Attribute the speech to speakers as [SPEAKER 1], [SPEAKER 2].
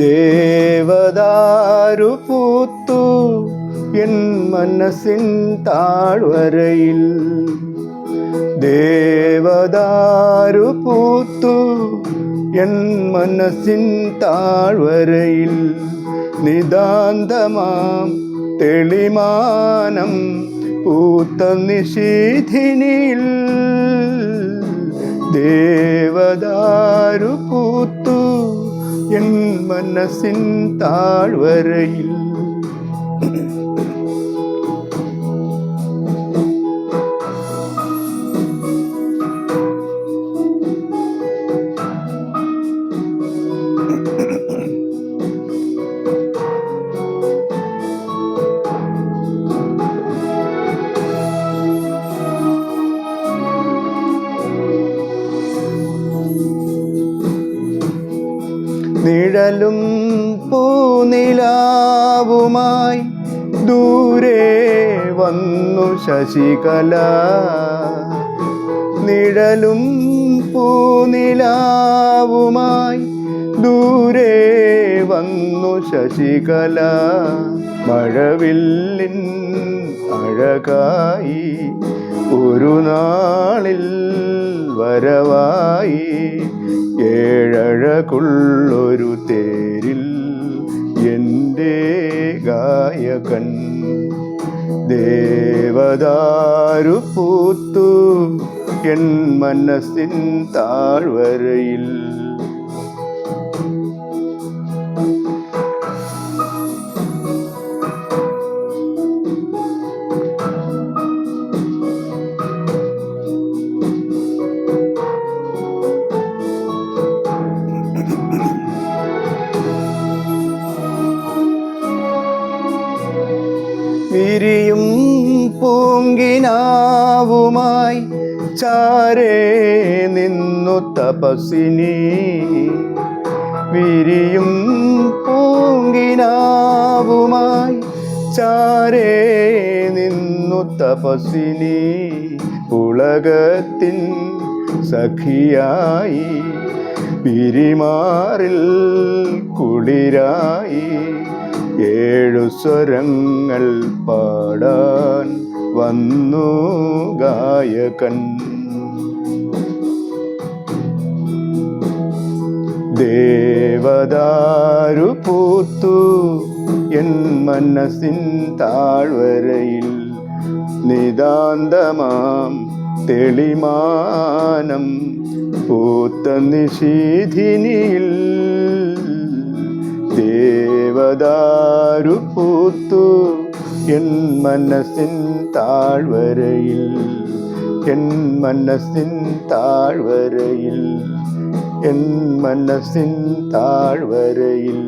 [SPEAKER 1] ദേവദാരു എൻ മനസ്സിൻ താഴ്വരയിൽ ദേവദാരു പൂത്തു. എൻ മനസ്സിൻ താഴ്വരയിൽ നിതാന്തമാം തെളിമാനം പൂത്ത നിഷീധിനിൽ ദേവദാരു പൂത്തു. എൻ മനസ്സിൻ താഴ്വരയിൽ നിഴലും പൂനിലാവുമായി ദൂരെ വന്നു ശശികല. നിഴലും പൂനിലാവുമായി ദൂരെ വന്നു ശശികല. മഴവില്ലിൻ അഴകായി ഒരു നാളിൽ വരവായി ഏഴഴകുള്ളൊരു തേരിൽ എന്റെ ഗായകൻ ദേവദാരു പൂത്തു എൻ മനസ്സിൻ താഴ്വരയിൽ വിരിയും പൂങ്കിനാവുമായി ചാരേ നിന്നു തപസിനി വിരിയും പൂങ്കിനാവുമായി ചാരേ നിന്നു തപസിനി ഉലകത്തിൻ സഖിയായി പിരിമാറിൽ കുളിരായി. ഏഴു സ്വരങ്ങൾ പാടാൻ വന്നു ഗായകൻ. ദേവദാരു പൂത്തു എൻ മനസ്സിൻ താഴ്വരയിൽ നിതാന്തമാം തെളിമാനം. പൂത്ത നിശീധിനിയിൽ ദേവദാരു പൂത്തു എൻ മനസ്സിൻ താഴ്വരയിൽ എൻ മനസ്സിൻ താഴ്വരയിൽ എൻ മനസ്സിൻ താഴ്വരയിൽ